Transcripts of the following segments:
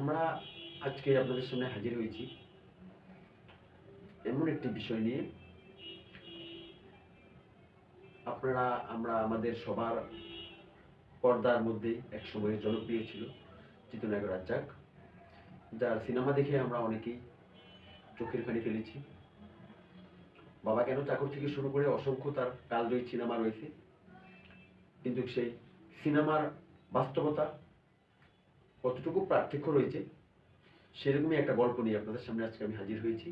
আমরা আজকে আপনাদের সামনে হাজির হয়েছি। এমন একটি বিষয় নিয়ে। আপনারা, আমরা আমাদের সবার পর্দার মধ্যে এক সময় জনপ্রিয় ছিল চিত্রনায়ক রাজ্জাক। যার সিনেমা দেখে আমরা অনেকেই চোখের পানি ফেলেছি। বাবা কেন চাকর থেকে শুরু করে অসংখ্য তার কালজয়ী সিনেমা রয়েছে। কিন্তু সেই সিনেমার বাস্তবতা কতটুকু পার্থক্য রয়েছে, সেরকমই একটা গল্প নিয়ে আপনাদের সামনে আজকে আমি হাজির হয়েছি।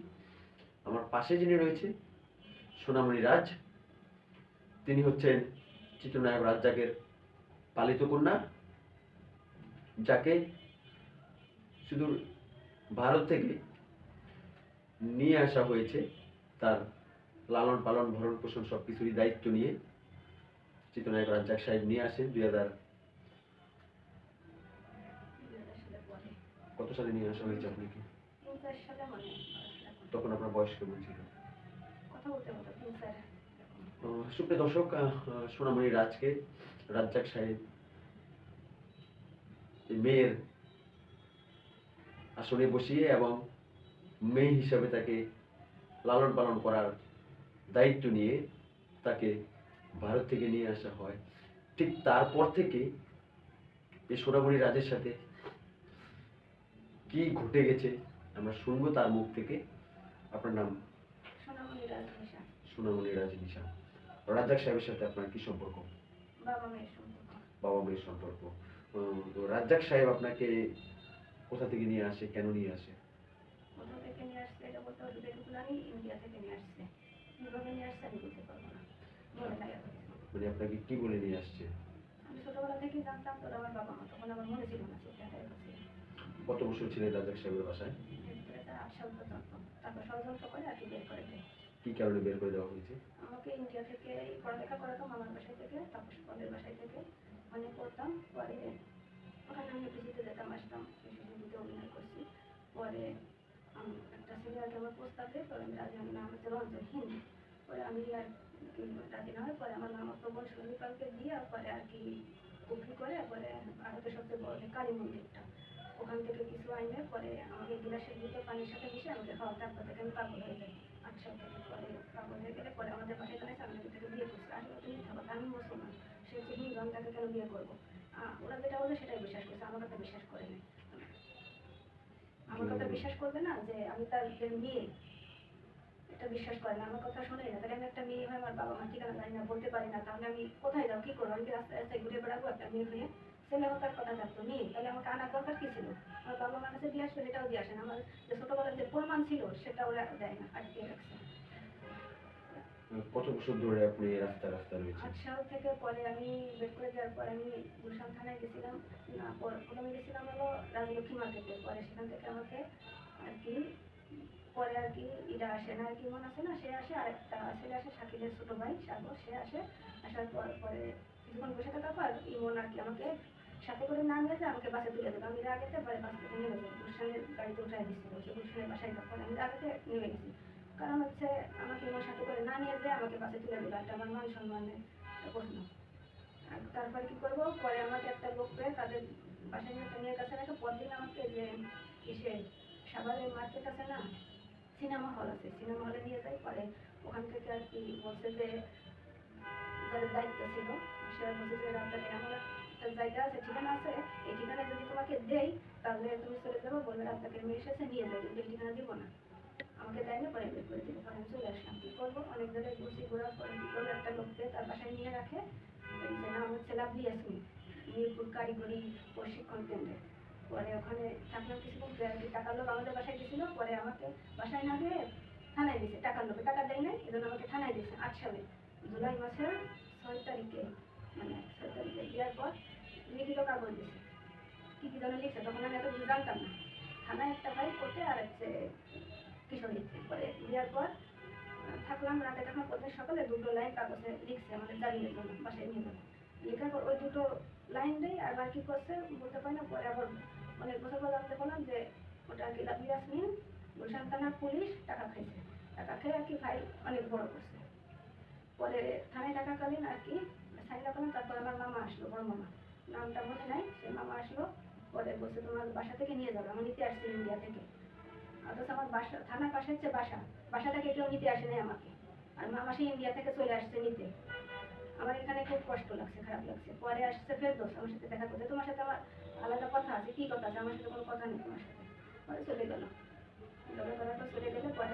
আমার পাশে যিনি রয়েছে, সোনামণি রাজ, তিনি হচ্ছেন চিত্রনায়ক রাজ্জাকের পালিত কন্যা, যাকে শুধু ভারত থেকে নিয়ে আসা হয়েছে তার লালন পালন ভরণ পোষণ সব কিছুরই দায়িত্ব নিয়ে। চিত্রনায়ক রাজ্জাক সাহেব নিয়ে আসেন দুই হাজার কত সালে নিয়ে আসা হয়েছে আপনাকে তখন আপনার বয়স কেমন ছিল? সুপ্রিয় দর্শক সোনামণি রাজকে রাজ্জাক সাহেব মেয়ের আসনে বসিয়ে এবং মেয়ে হিসাবে তাকে লালন পালন করার দায়িত্ব নিয়ে তাকে ভারত থেকে নিয়ে আসা হয়। ঠিক তারপর থেকে এই সোনামণি রাজের সাথে কি ঘটে গেছে? আমরা শুনব তার মুখ থেকে। আপনার নাম? সোনামণি রাজ নিশা রাজ্জাক সাহেবের সাথে আপনার কি সম্পর্ক? বাবা মেয়ের সম্পর্ক। তো রাজ্জাক সাহেব আপনাকে কোথা থেকে নিয়ে আসে? কেন নিয়ে আসে? মানে আপনাকে কি বলে নিয়ে আসছে? আমি ছোটবেলা থেকেই জানতাম তোর আমার বাবা মা তখন আমার মনে ছিল না কত বছর ছিলেন রাজ্জাক সাহেবের বাসায়? কি কারণে বের করে দেওয়া হয়েছে? আমাকে ইন্ডিয়া থেকে পড়ালেখা করাতাম আমার বাসায় থেকে, তারপর পরের বাসায় থেকে। মানে পড়তাম, পরে ওখানে আমি পিজিতে যেতাম, আসতাম পিজিতে অভিনয় করছি। পরে একটা সিরিয়ালকে আমার প্রস্তাব দেয় পরে আমি রাজি আমি নাম হচ্ছে রঞ্জন হিন্দি। পরে আমি আর রাজি না হয় পরে আমার নাম প্রবল সন্দীপালকে দিয়ে পরে আর কি কপি করে পরে ভারতের সবচেয়ে বড় কালী মন্দিরটা। ওখান থেকে কিছু আইনে পরে আমাকে গিলাসের ভিতরে পানির সাথে মিশে আমাকে খাওয়া, তারপর থেকে আমি পাগল হয়ে যাই। থেকে পরে পাগল হয়ে গেলে পরে আমাদের জানাইছে আমি নাকি তাকে বিয়ে করছি। আসলে তুমি কথা আমি মুসলমান, সে হচ্ছে হিন্দু, আমি তাকে কেন বিয়ে করব? ওরা যেটা বলে সেটাই বিশ্বাস করছে, আমার কথা বিশ্বাস করে নাই। আমার কথা বিশ্বাস করবে না যে আমি তার মেয়ে এটা বিশ্বাস করে না, আমার কথা শোনে না। তাহলে আমি একটা মেয়ে হয়ে আমার বাবা মা ঠিকানা জানি না, বলতে পারি না। তাহলে আমি কোথায় যাব, কি করব? আমি রাস্তায় রাস্তায় ঘুরে বেড়াবো, একটা মেয়ে হয়ে ছেলে হতার কথা থাকতো মেয়ে। তাহলে আমাকে আনার দরকার কি ছিল? আমার বাবা মার কাছে দিয়ে আসবে সেটাও দিয়ে আসে না। আমার যে ছোটবেলার যে প্রমাণ ছিল সেটা ওরা দেয় না আটকে রাখছে। কত বছর ধরে আপনি রাস্তা রাস্তা রয়েছেন? আট সাল থেকে পরে আমি বের করে যাওয়ার পরে আমি গুলশান থানায় গেছিলাম। প্রথমে গেছিলাম হলো রাজলক্ষ্মী মার্কেটে। পরে সেখান থেকে আমাকে আর কি পরে আর কি ইরা আসে না আর কি মনে আছে না? সে আসে আর একটা ছেলে আসে শাকিলের ছোট ভাই সাগর। সে আসে আসার পর পরে কিছুক্ষণ বসে থাকার পর ইমন আর কি আমাকে সাথে করে না নিয়ে আমাকে বাসে তুলে দেবে। আমি আগেতে পরে বাস থেকে নেমে যাই গুলশানের গাড়িতে উঠাই দিচ্ছিল সে গুলশানের বাসায় তারপরে আমি আগেতে নেমে গেছি। কারণ হচ্ছে আমাকে ইমন সাথে করে না নিয়ে যায় আমাকে বাসে তুলে দেবে। একটা আমার মান সম্মানের একটা প্রশ্ন। তারপরে কি করব? পরে আমাকে একটা লোক পেয়ে তাদের বাসায় নিয়ে মেয়ের কাছে রেখে পরদিন আমাকে যে কিসে সাভারের মার্কেট আছে না, সিনেমা হল আছে। সিনেমা হলে নিয়ে যাই। পরে ওখান থেকে আর কি বলছে যে, যাদের দায়িত্ব ছিল, সে বলছে যে রাস্তাতে এমন একটা জায়গা আছে, ঠিকানা আছে, এই ঠিকানা যদি তোমাকে দেই, তাহলে তুমি চলে যাব, বলবে রাস্তাকে মেয়ে এসেছে নিয়ে যাবে, কিন্তু ঠিকানা দিব না। আমাকে দেয় না পরে বের করে পরে আমি চলে আসলাম। কী করব? অনেক জায়গায় ঘুরছি, ঘোরার পরে কী করব? একটা লোককে তার বাসায় নিয়ে রাখে। ওই যে নাম হচ্ছে লাভলি ইয়াসমিন মিরপুর কারিগরি প্রশিক্ষণ কেন্দ্রে। পরে ওখানে থাকলাম আর টাকার লোক আমাদের বাসায় গেছিল, পরে আমাকে বাসায় না দিয়ে থানায় দিয়েছে, টাকার লোকে। টাকা দেয় নাই, এজন্য আমাকে থানায় দিয়েছে, আট সালে, জুলাই মাসের ছয় তারিখে। মানে দেওয়ার পর লিখিত কাগজ দিয়েছে কী কী যেন লিখছে, তখন আমি এত কিছু জানতাম না। থানায় একটা ভাই করতে আর হচ্ছে কিশোর পরে দেওয়ার পর থাকলাম রাতে তখন প্রত্যেক সকালে দুটো লাইন কাগজে লিখছে, আমাদের জামিনের জন্য বাসায় নিয়ে যাব লেখার পর ওই দুটো লাইন দেয় আবার কি করছে, বলতে পারি না, পরে আবার অনেক বছর পর জানতে পারলাম যে ওটা আর কি লাভলি আসমিন গুলশান থানার পুলিশ টাকা খাইছে। টাকা খেয়ে আর কি ফাইল অনেক বড় করছে। পরে থানায় থাকাকালীন আর কি সাইন করলাম তারপর আমার মামা আসলো, বড় মামা। নামটা মনে নাই, সে মামা আসলো, পরে বলছে, তোমার বাসা থেকে নিয়ে যাবে আমি নিতে আসছি ইন্ডিয়া থেকে। অথচ আমার বাসা, থানার পাশে হচ্ছে বাসা বাসা থেকে কেউ নিতে আসে নাই আমাকে। আর মামা সেই ইন্ডিয়া থেকে চলে আসছে নিতে। আমার এখানে খুব কষ্ট লাগছে, খারাপ লাগছে। পরে আসছে ফেরদোস, আমার সাথে দেখা করতে। তোমার সাথে আমার আলাদা কথা আছে, কি কথা আছে? আমার সাথে কোনো কথা নেই তোমার সাথে। পরে চলে গেল, চলে গেলে, পরে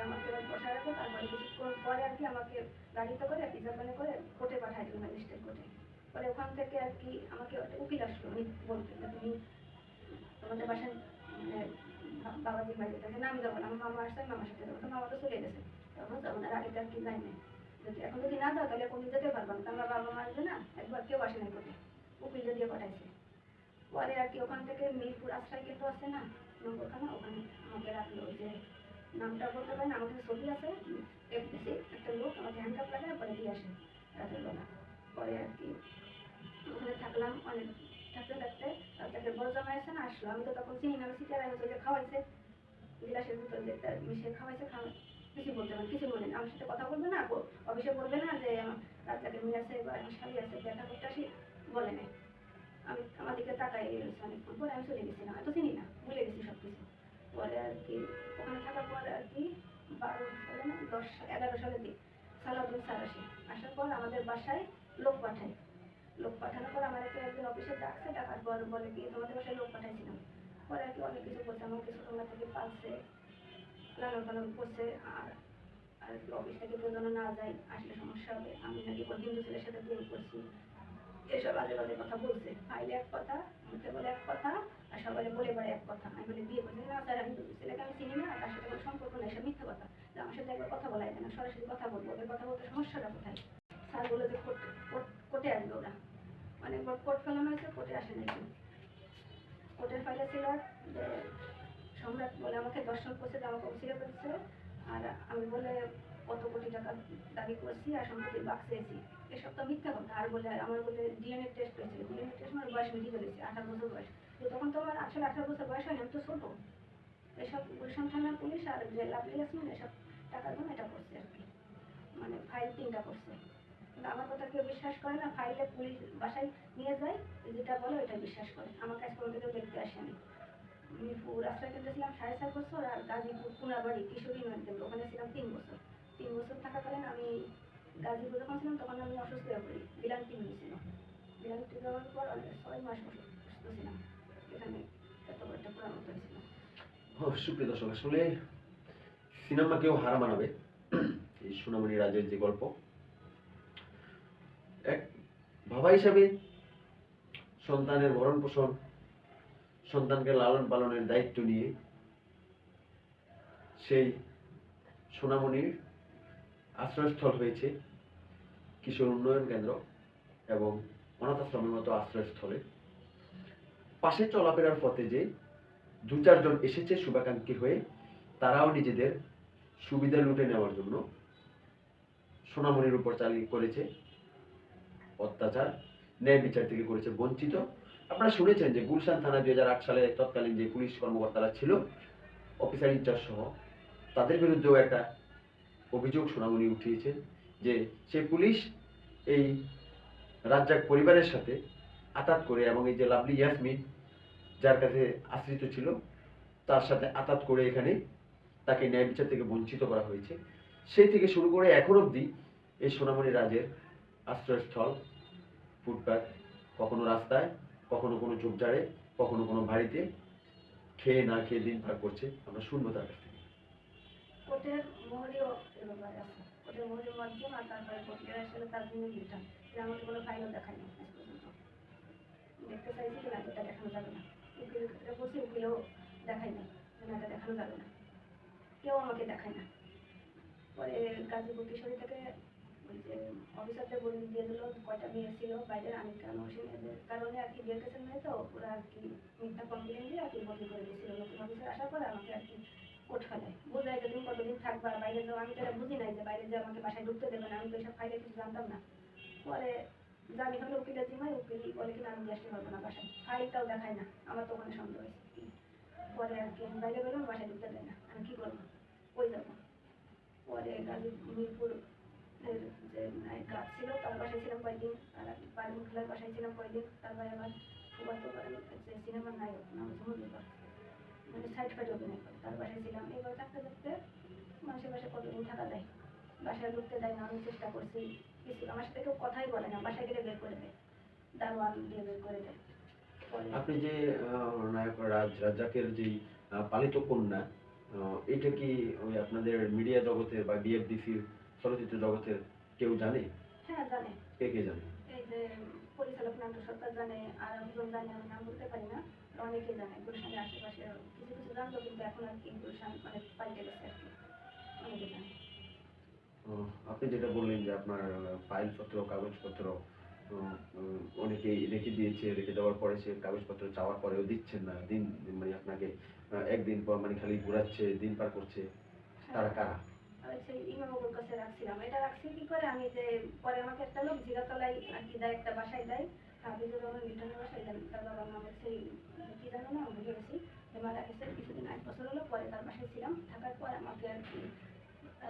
আর কি আমাকে গাড়িতে করে রিজার্ভে করে কোর্টে পাঠাই দিল ম্যাজিস্ট্রেট কোর্টে। পরে ওখান থেকে আর কি আমাকে একটা উকিল আসলো, উনি বলতে তুমি তোমাদের বাসায় মানে বাবাজির বাড়িতে থাকে না আমি যাব না আমার মামা আসছে মামার সাথে যাব। তো মামা তো চলে গেছে। তখন যাব না আগে আর কি যাই নাই যদি এখন যদি না যাও, তাহলে কোনো যেতে পারব না। আমার বাবা মা আসবে না, একবার কেউ আসে না কোর্টে। উকিল দিয়ে পাঠাইছে। পরে আর কি ওখান থেকে মিরপুর আশ্রয় কেন্দ্র আছে না নম্বরখানা ওখানে আমাকে রাখল। যে নামটা বলতে পারেন, আমার কাছে ছবি আছে। এফডিসি একটা লোক আমাকে হ্যান্ডকাপ লাগায় পরে দিয়ে আসে। রাতের বেলা। পরে আর কি, ওখানে থাকলাম, অনেক থাকতে থাকতে তারপরে বড় জামাই আছে না, আসলো। আমি তো তখন চিনি না সিটার আমি যে খাওয়াইছে। গ্লাসের ভিতর যে মিশিয়ে খাওয়াইছে, খাওয়া কিছু বলতে পারেন কিছু বলেন আমার সাথে কথা বলবে না অফিসে বলবে না যে, আমার রাস্তাকে মেয়ে আছে বা আমার স্বামী আছে দেখা করতে আসি বলে নাই। আমি আমার দিকে তাকাই অনেকক্ষণ পরে আমি চলে গেছিলাম। এত চিনি না, ভুলে গেছি সব কিছু পরে আর কি, ওখানে থাকার পর আর কি বারো সালে না, দশ এগারো সালের দিক সালাউদ্দিন স্যার আসে। আসার পর আমাদের বাসায় লোক পাঠায়। লোক পাঠানোর পর আমার একটা একদিন অফিসে ডাকছে, ডাকার পর বলে কি, তোমাদের বাসায় লোক পাঠাইছিলাম। পরে আর কি অনেক কিছু বলছে আমাকে ছোটবেলা থেকে পালছে লালন পালন করছে আর আর অফিস থেকে কেউ যেন না যায়, আসলে সমস্যা হবে। আমি নাকি হিন্দু ছেলের সাথে বিয়ে করছি। এসব আজে বাজে কথা বলছে। ফাইলে এক কথা মুখে বলে এক কথা, আর সবাই বলে বেড়ে এক কথা। আমি বলে, বিয়ে করছি না স্যার আমি ছেলেকে আমি চিনি না তার সাথে কোনো সম্পর্ক নেই সব মিথ্যে কথা। আমার সাথে একবার কথা বলাই না, সরাসরি কথা বলব, ওদের কথা বলতে সমস্যাটা কোথায়? স্যার বলে যে কোর্ট আসবে ওরা। অনেকবার কোর্ট ফেলানো হয়েছে, কোর্টে আসে নাকি কোর্টের ফাইলে ছিল যে সম্রাট বলে আমাকে দর্শন করছে আমাকে অভিষেক করেছে আর আমি বলে কত কোটি টাকা দাবি করছি আর সম্পত্তির বাক্স চেয়েছি এসব তো মিথ্যা কথা। আর বলে, আমার বলে ডিএনএ টেস্ট হয়েছিল ডিএনএ টেস্ট আমার বয়স বেশি ফেলেছে, আঠারো বছর বয়স। তো তখন তো আমার আসলে আঠারো বছর বয়স হয়নি আমি তো ছোটো। এসব গুলশান থানার পুলিশ আর যে লাভলি ইয়াসমিন এসব টাকার জন্য এটা করছে আর কি। মানে ফাইল তিনটা করছে। কিন্তু আমার কথা কেউ বিশ্বাস করে না ফাইলে পুলিশ বাসায় নিয়ে যায়, যেটা বলে ওইটা বিশ্বাস করে। আমার কাছে কোনো কেউ দেখতে আসেনি মিরপুর রাস্তায় কেন্দ্রে সাড়ে চার বছর আর গাজীপুর পুনাবাড়ি কিশোরী নদীতে, ওখানে ছিলাম তিন বছর। তিন বছর থাকাকালীন আমি গাজীপুর যখন ছিলাম, তখন আমি অসুস্থ হয়ে পড়ি। বিলান্তি হয়েছিল বিলান্তি যাওয়ার পর ছয় মাস অসুস্থ ছিলাম। এখানে একটা পুরানো হয়েছিল সুপ্রিয় দর্শক, আসলে হার মানাবে। এই সোনামণি রাজের যে গল্প, এক বাবা হিসাবে সন্তানের ভরণ পোষণ সন্তানকে লালন পালনের দায়িত্ব নিয়ে সেই সোনামণির আশ্রয়স্থল হয়েছে কিশোর উন্নয়ন কেন্দ্র এবং অনাথ আশ্রমের মতো আশ্রয়স্থলে। পাশে চলাফেরার পথে যে দু চারজন এসেছে শুভাকাঙ্ক্ষী হয়ে, তারাও নিজেদের সুবিধা লুটে নেওয়ার জন্য সোনামণির উপর চালিয়ে করেছে অত্যাচার, ন্যায় বিচার থেকে করেছে বঞ্চিত। আপনারা শুনেছেন যে গুলশান থানা দুই হাজার আট সালে তৎকালীন যে পুলিশ কর্মকর্তারা ছিল, অফিসার ইনচার্জ সহ, তাদের বিরুদ্ধেও একটা অভিযোগ সোনামণি উঠিয়েছে যে সে পুলিশ এই রাজ্জাক পরিবারের সাথে আতাত করে এবং এই যে লাভলি ইয়াসমিন যার কাছে আশ্রিত ছিল, তার সাথে আতাত করে এখানে তাকে ন্যায় বিচার থেকে বঞ্চিত করা হয়েছে। সেই থেকে শুরু করে এখন অবধি এই সোনামণি রাজের আশ্রয়স্থল, ফুটপাত কখনো রাস্তায়, কখনো কোনো ঝোপঝাড়ে, কখনো কোনো বাড়িতে খেয়ে না খেয়ে দিন পার করছে। আমরা শুনব তার কোর্টের মোহরিও ব্যাপারে আছে কোর্টের মোহরির মাধ্যম আর তারপরে কোর্টের আসলে তার জন্য লিখতাম যে আমাকে কোনো ফাইলও দেখায়নি আজ পর্যন্ত। দেখতে চাইছি কিনা এটা দেখানো যাবে না। ক্ষেত্রে বলছি, উকিলও দেখায় না যে দেখানো যাবে না। কেউ আমাকে দেখায় না। পরে গাজীপুর কিশোরী থেকে ওই যে অফিসারদের বলে দিয়ে দিল, কয়টা মেয়ে ছিল বাইরে আমি কেন এদের কারণে আর কি বিয়ের কাছে নেই তো? ওরা আর কি মিথ্যা কমপ্লেন দিয়ে আর কি বদলি করে দিয়েছিল। নতুন অফিসার আসার পরে আমাকে আর কি বাইরে যাও আমি তো বুঝি নাই যে বাইরে যে আমাকে বাসায় ঢুকতে দেবে না, আমি তো এসব ফাইলে কিছু জানতাম না। পরে জানি হলো উকিলের জিম্মায়, উকিল বলে কিনা আমি আসতে পারব না বাসায়। ফাইলটাও দেখায় না, আমার তো ওখানে সন্দেহ হয়েছে। পরে আর কি, আমি বাইরে বেরোবো বাসায় ঢুকতে দেয় না। আমি কি করব? ওই যাব পরে গাজী মিরপুর যে গাছ ছিল, তার বাসায় ছিলাম কয়েকদিন। আর বাড়ি খেলার বাসায় ছিলাম কয়েকদিন। তারপরে আবার ফুবাতো সিনেমার নায়ক, নাম মজুবার মানে সাইড ফাইড অভিনয় করে। তার বাসায় ছিলাম। এবার থাকতে থাকতে থাকা যায় বাসায় ঢুকতে দেয় না আমি চেষ্টা করছি। কিছু আমার সাথে কেউ কথাই বলে না বাসায় গেলে বের করে দেয়। দারোয়ান দিয়ে বের করে দেয়। আপনি যে নায়ক রাজ রাজ্জাকের যে পালিত কন্যা এটা কি ওই আপনাদের মিডিয়া জগতের বা বিএফডিসির চলচ্চিত্র জগতের কেউ জানে? হ্যাঁ জানে। কে কে জানে? এই যে পরিচালক নাট্য সরকার জানে আর একজন জানে আমি নাম বলতে পারি না অনেকে জানে গুলশানের আশেপাশে কিছু কিছু জানতো কিন্তু এখন আর কি গুলশান মানে পাল্টে গেছে আর কি। আপনি যেটা বললেন যে আপনার ফাইলপত্র কাগজপত্র অনেকেই রেখে দিয়েছে রেখে দেওয়ার পরে সে কাগজপত্র চাওয়ার পরেও দিচ্ছেন না। দিন মানে আপনাকে একদিন পর মানে খালি ঘোরাচ্ছে দিন পার করছে। তারা কারা? সেই ইমামবাবুর কাছে রাখছিলাম। এটা রাখছি কি করে? আমি যে পরে আমাকে একটা লোক আর কি দেয় একটা বাসায় দেয়। হাফিজুর রহমান লিটনের বাসায় দেন তার বাবার নাম হচ্ছে সেই কি জানো না ভুলে গেছি যে মারা গেছে কিছুদিন এক বছর হলো পরে তার বাসায় ছিলাম। থাকার পর আমাকে আর কি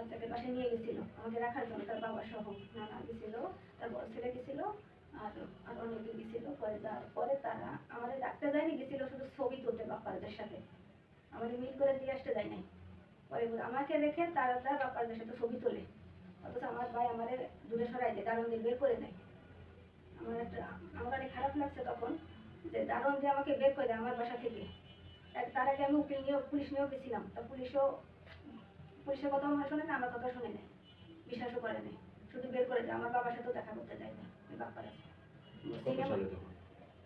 তাকে বাসায় নিয়ে গেছিল। আমাকে রাখার জন্য তার বাবা সহ নানা গেছিল, তার বড় ছেলে গেছিল, আর আর অনেকে গেছিল। পরে যাওয়ার পরে তারা আমাদের ডাক্তার যায়নি, গেছিল শুধু ছবি তুলতে বাপ্পাদের সাথে। আমাদের মিল করে দিয়ে আসতে যায় নাই। পরে আমাকে রেখে তারা তার বাপ্পাদের সাথে ছবি তোলে। অথচ আমার ভাই আমাদের দূরে সরাই দেয় দারুণ দিয়ে বের করে দেয়। আমার একটা, আমার অনেক খারাপ লাগছে তখন যে দারুণ দিয়ে আমাকে বের করে দেয় আমার বাসা থেকে। তার আগে আমি উকিল নিয়েও পুলিশ নিয়েও গেছিলাম তা পুলিশও পুলিশের কথা আমার শোনে না আমার কথা শুনে নেয় বিশ্বাসও করে নেয় শুধু বের করে দেয়। আমার বাবার সাথেও দেখা করতে দেয় না। ওই আছে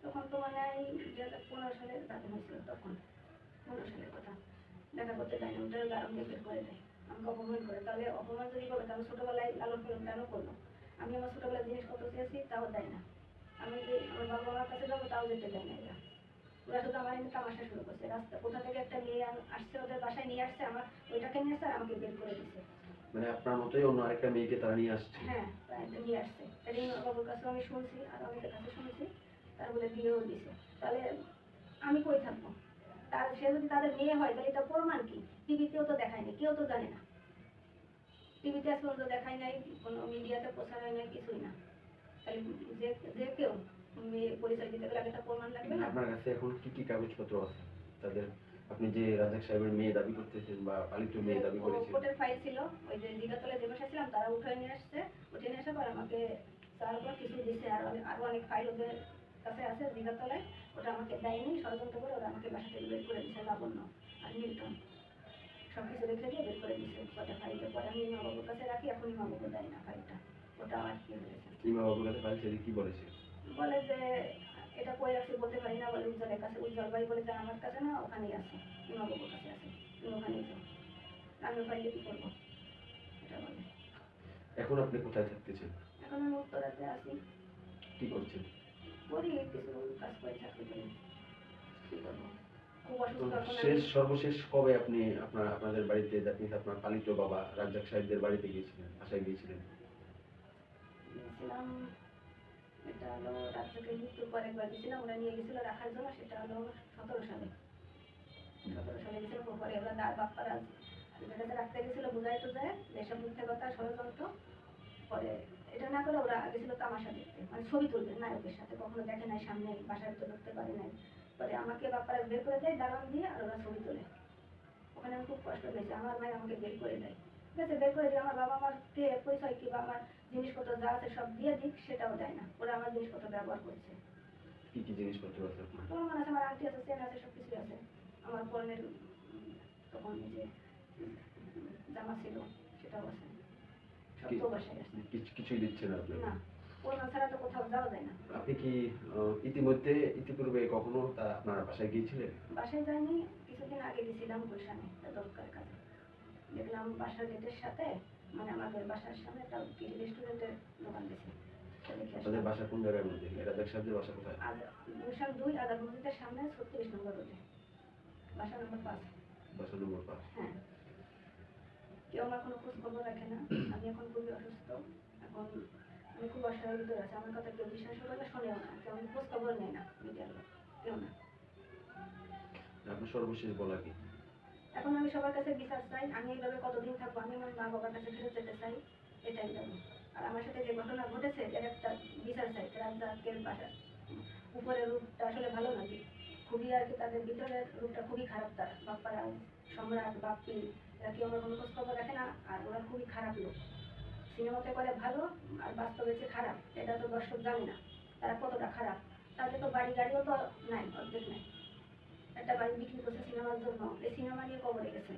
তখন? তো মানে এই দুই হাজার পনেরো সালে দাদু হয়েছিল তখন। পনেরো সালের কথা। দেখা করতে দেয় না। ওটা দিয়ে বের করে দেয়। আমাকে অপমান করে। তাহলে অপমান যদি করে তাহলে ছোটোবেলায় লালন পালন কেন করল? আমি আমার ছোটোবেলায় জিনিসপত্র চেয়েছি তাও দেয় না। আমি আমার বাবা মার কাছে যাব তাও যেতে দেয় না এরা। ওরা শুধু আমার এমনি তামাশা শুরু করছে রাস্তা কোথা থেকে একটা মেয়ে আসছে ওদের বাসায় নিয়ে আসছে আমার ওইটাকে নিয়ে আসছে আর আমাকে বের করে দিচ্ছে মানে আপনার মতোই অন্য আরেকটা মেয়েকে তারা নিয়ে আসছে? হ্যাঁ এটা নিয়ে আসছে। ইমাম বাবুর কাছে আমি শুনছি আর অনেকের কাছে শুনেছি তার বলে বিয়েও দিছে। তাহলে আমি কই থাকব? তার সে যদি তাদের মেয়ে হয় তাহলে এটা প্রমাণ কি? টিভিতেও তো দেখায় না কেউ তো জানে না। টিভিতে আজ পর্যন্ত দেখায় নাই কোনো মিডিয়াতে প্রচার হয় নাই কিছুই না। তাহলে যে যে কেউ পরিচয় দিতে গেলে আগে প্রমাণ লাগবে না? আপনার কাছে এখন কি কি কাগজপত্র আছে? তাদের আপনি যে রাজাক সাহেবের মেয়ে দাবি করতেছেন বা পালিত মেয়ে দাবি করেছেন। কোর্টের ফাইল ছিল ওই যে দিঘাতলে যে বসে ছিলাম তারা উঠে নিয়ে আসছে। উঠে নিয়ে আসার পর আমাকে তারপর কিছু দিছে আর আরও অনেক ফাইল ওদের কাছে আছে দিঘাতলায়। ওটা আমাকে দেয়নি ষড়যন্ত্র করে ওরা আমাকে বাসা থেকে বের করে লাবণ্য আর মিল্টন। সব কিছু রেখে দিয়ে বের করে দিচ্ছে কটা ফাইলটা পরে আমি ইমাবাবুর কাছে রাখি এখন ইমাবাবু দেয় না ফাইলটা ওটা আমার কি হয়েছে? ইমা বাবুর কাছে ফাইল ছেড়ে কি বলেছে? বলে যে এটা কই বলতে পারি না। বলে উজ্জ্বলের কাছে উজ্জ্বল ভাই বলে যে আমার কাছে না ওখানেই আছে। ইমাবাবুর কাছে আছে। তুমি ওখানেই যাও। আমি কি করব? এটা বলে। এখন আপনি কোথায় থাকতেছেন এখন আমি উত্তরাতে আছি। কি করছেন? করি কিছু কাজ করে চাকরি করি। কি করব? শেষ সর্বশেষ কবে আপনি আপনার আপনাদের বাড়িতে আপনি আপনার পালিত বাবা রাজ্জাক সাহেবদের বাড়িতে গিয়েছিলেন বাসায় গিয়েছিলেন? গেছিলাম এটা হলো রাজ্যকে মৃত্যুর পর একবার গেছিলাম ওরা নিয়ে গেছিল রাখার জন্য, সেটা হলো সতেরো সালে। সতেরো সালে গেছিল, পরে ওরা দাঁড় বাপ্পারা কাছে রাখতে গেছিল, বুঝাই টুজায় যেসব মিথ্যে কথা ষড়যন্ত্র। পরে এটা না করে ওরা গেছিল তামাশা দেখতে মানে ছবি তুলবে নায়কের সাথে। কখনো দেখে নাই, সামনে বাসায় তো ঢুকতে পারে নাই। পরে আমাকে বাপ্পারা বের করে দেয় দাঁড়ান দিয়ে, আর ওরা ছবি তোলে। ওখানে আমি খুব কষ্ট পেয়েছি, আমার ভাই আমাকে বের করে দেয়। ঠিক আছে, বের করে দিয়ে আমার বাবা আমার কে পরিচয় কি? বা আমার জিনিসপত্র যা আছে সব দিয়ে দিক সেটাও দেয় না। ওরা আমার জিনিসপত্র ব্যবহার করছে। কি কি জিনিসপত্র আছে তোমার মনে আছে আমার আংটি আছে চেন আছে সব কিছুই আছে। আমার পরনের তখন যে জামা ছিল সেটাও আছে। সব তো বাসায় আছে। কিছুই দিচ্ছে না আপনি কি ইতিমধ্যে ইতিপূর্বে কখনো তা আপনার বাসায় গিয়েছিলেন? বাসায় যাইনি কিছুদিন আগে গেছিলাম গুলশানে দরকার কাজে। দেখলাম বাসার গেটের সাথে মানে আমাদের বাসার সামনে একটা রেস্টুরেন্টের দোকান দিয়েছে তো দেখে আসলাম। আপনাদের বাসা কোন জায়গার মধ্যে? রাজাক সাহেবদের বাসা কোথায়? আর দুই আদা মসজিদের সামনে ছত্রিশ নম্বর রোডে। বাসা নম্বর পাঁচ। বাসা নম্বর পাঁচ। হ্যাঁ। কেউ আমার কোনো খোঁজ খবর রাখে না। আমি এখন খুবই অসুস্থ। এখন আমি খুব অসহায় ভিতরে আছি। আমার কথা কেউ বিশ্বাস করে না শোনেও না। কেউ খোঁজ খবর নেয় না মিডিয়ার কেউ না। আপনার সর্বশেষ বলা কি? এখন আমি সবার কাছে বিচার চাই, আমি এইভাবে কতদিন থাকব, আমি আমার মা বাবার কাছে ফেরত যেতে চাই, এটাই যাব আর আমার সাথে যে ঘটনা ঘটেছে, এর একটা বিচার চাই রাজ্জাকের বাসা। উপরের রূপটা আসলে ভালো নাকি খুবই আর কি তাদের ভিতরের রূপটা খুবই খারাপ তার। বাপ্পারা, সম্রাট, বাপ্পি, এরা কেউ আমার কোনো খোঁজ খবর রাখে না, আর ওরা খুবই খারাপ লোক। সিনেমাতে করে ভালো, আর বাস্তবে যে খারাপ, এটা তো দর্শক জানে না। তারা কতটা খারাপ? তাদের তো বাড়ি গাড়িও তো নাই, অর্ধেক নাই। একটা বাড়ি বিক্রি করছে সিনেমার জন্য, এই সিনেমা নিয়ে কবরে গেছে।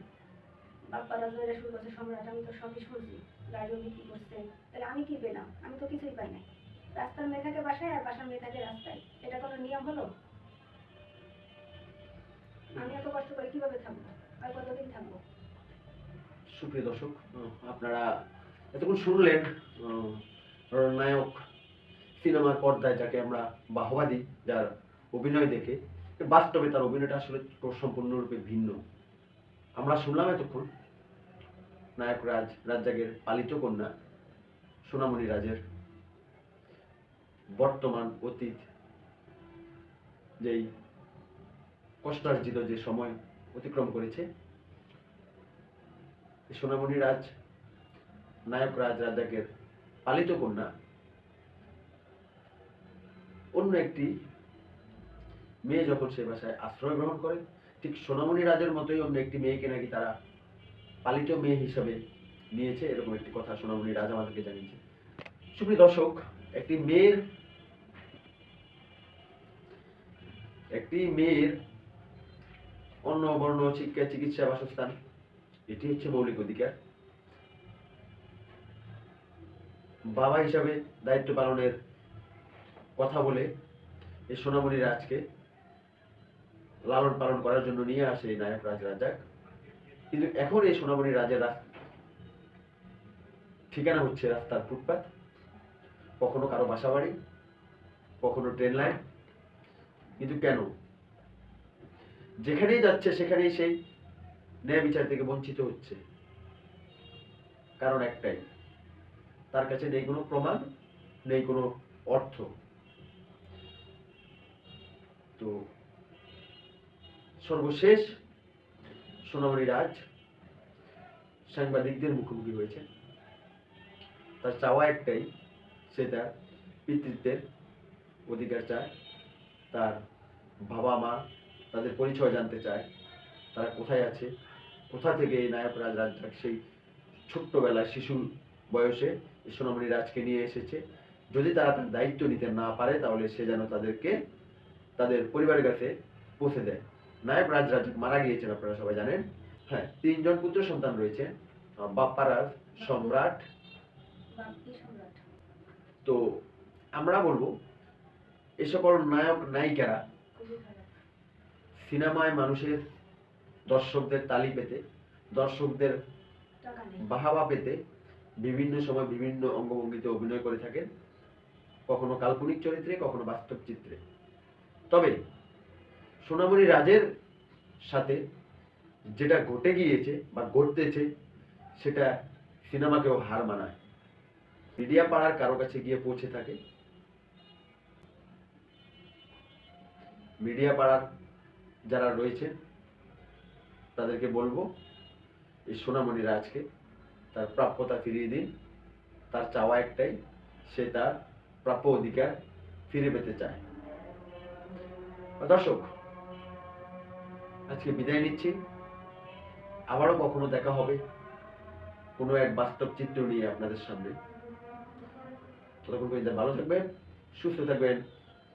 বাপ্পারা জয়ের শুরু করছে, সম্রাট, আমি তো সবই শুনছি, গাড়িও বিক্রি করছে। তাহলে আমি কি পেলাম? আমি তো কিছুই পাই না রাস্তার মেয়ে থাকে বাসায় আর বাসার মেয়ে থাকে রাস্তায়, এটা কোনো নিয়ম হলো? আমি এত কষ্ট করে কীভাবে থাকব? আর কতদিন থাকব? সুপ্রিয় দর্শক, আপনারা এতক্ষণ শুনলেন নায়ক সিনেমার পর্দায় যাকে আমরা বাহবা দিই, যার অভিনয় দেখে বাস্তবে তার অভিনয়টা আসলে সম্পূর্ণরূপে ভিন্ন। আমরা শুনলাম এতক্ষণ, নায়ক রাজ, রাজ্জাকের পালিত কন্যা, সোনামণি রাজের বর্তমান অতীত, যেই কষ্টার্জিত যে সময় অতিক্রম করেছে। সোনামণি রাজ, নায়ক রাজ রাজাকের পালিত কন্যা, অন্য একটি মেয়ে যখন সে বাসায় আশ্রয় গ্রহণ করে, ঠিক সোনামণি রাজের মতোই অন্য একটি মেয়েকে নাকি তারা পালিত মেয়ে হিসাবে নিয়েছে, এরকম একটি কথা সোনামণি রাজ আমাদেরকে জানিয়েছে। সুপ্রিয় দর্শক, একটি মেয়ের একটি মেয়ের অন্য বর্ণ শিক্ষা, চিকিৎসা বাসস্থান, এটি হচ্ছে মৌলিক অধিকার। বাবা হিসাবে দায়িত্ব পালনের কথা বলে এই সোনামণি রাজকে লালন পালন করার জন্য নিয়ে আসে এই নায়ক রাজ রাজাক কিন্তু এখন এই সোনামণি রাজের ঠিকানা হচ্ছে রাস্তার ফুটপাত। কখনো কারও বাসা বাড়ি কখনো ট্রেন লাইন কিন্তু কেন? যেখানেই যাচ্ছে সেখানেই সেই ন্যায় বিচার থেকে বঞ্চিত হচ্ছে। কারণ একটাই, তার কাছে নেই কোনো প্রমাণ, নেই কোনো অর্থ। তো সর্বশেষ সোনামণি রাজ সাংবাদিকদের মুখোমুখি হয়েছে। তার চাওয়া একটাই, সে তার পিতৃত্বের অধিকার চায়, তার বাবা মা তাদের পরিচয় জানতে চায়, তারা কোথায় আছে, কোথা থেকে এই নায়ক রাজ রাজ্জাক সেই ছোট্টবেলায় শিশু বয়সে এই সোনামণি রাজকে নিয়ে এসেছে। যদি তারা তার দায়িত্ব নিতে না পারে, তাহলে সে যেন তাদেরকে, তাদের পরিবারের কাছে পৌঁছে দেয়। নায়ক রাজ রাজ্জাক মারা গিয়েছেন আপনারা সবাই জানেন। হ্যাঁ তিনজন পুত্র সন্তান রয়েছে আহ, বাপ্পা রাজ সম্রাট। তো আমরা বলব এ সকল নায়ক নায়িকারা সিনেমায় মানুষের দর্শকদের তালি পেতে দর্শকদের বাহাবা পেতে বিভিন্ন সময় বিভিন্ন অঙ্গভঙ্গিতে অভিনয় করে থাকেন কখনো কাল্পনিক চরিত্রে কখনো বাস্তব চিত্রে। তবে সোনামণি রাজের সাথে যেটা ঘটে গিয়েছে বা ঘটতেছে, সেটা সিনেমাকেও হার মানায়। মিডিয়া পাড়ার কারও কাছে গিয়ে পৌঁছে থাকে। মিডিয়া পাড়ার যারা রয়েছে, তাদেরকে বলব, এই সোনামণি রাজকে তার প্রাপ্যতা ফিরিয়ে দিন। তার চাওয়া একটাই, সে তার প্রাপ্য অধিকার ফিরে পেতে চায়। দর্শক আজকে বিদায় নিচ্ছি। আবারও কখনো দেখা হবে কোনো এক বাস্তব চিত্র নিয়ে আপনাদের সামনে। ততক্ষণ পর্যন্ত ভালো থাকবেন, সুস্থ থাকবেন,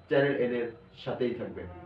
চ্যানেল এনের সাথেই থাকবেন।